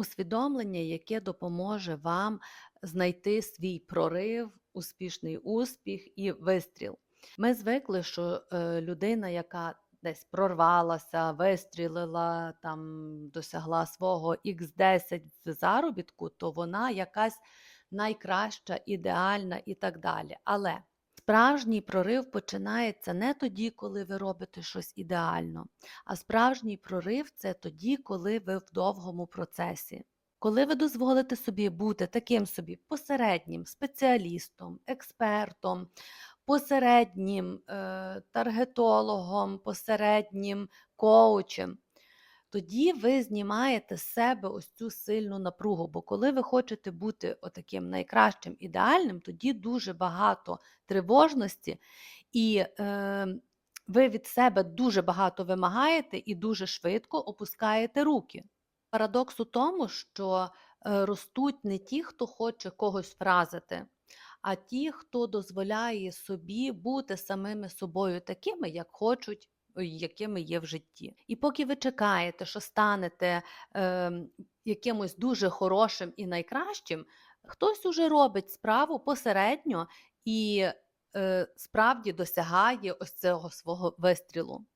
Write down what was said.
усвідомлення, яке допоможе вам знайти свій прорив, успішний успіх і вистріл. Ми звикли, що е, людина, яка десь прорвалася, вистрілила, там досягла свого X10 в заробітку, то вона якась найкраща, ідеальна і так далі. Але справжній прорив починається не тоді, коли ви робите щось ідеально, а справжній прорив це тоді, коли ви в довгому процесі. Коли ви дозволите собі бути таким собі посереднім спеціалістом, експертом, посереднім е, таргетологом, посереднім коучем, тоді ви знімаєте з себе ось цю сильну напругу. Бо коли ви хочете бути отаким найкращим ідеальним, тоді дуже багато тривожності, і е, ви від себе дуже багато вимагаєте і дуже швидко опускаєте руки. Парадокс у тому, що е, ростуть не ті, хто хоче когось вразити, а ті, хто дозволяє собі бути самими собою такими, як хочуть, якими є в житті. І поки ви чекаєте, що станете е, якимось дуже хорошим і найкращим, хтось уже робить справу посередньо і е, справді досягає ось цього свого вистрілу.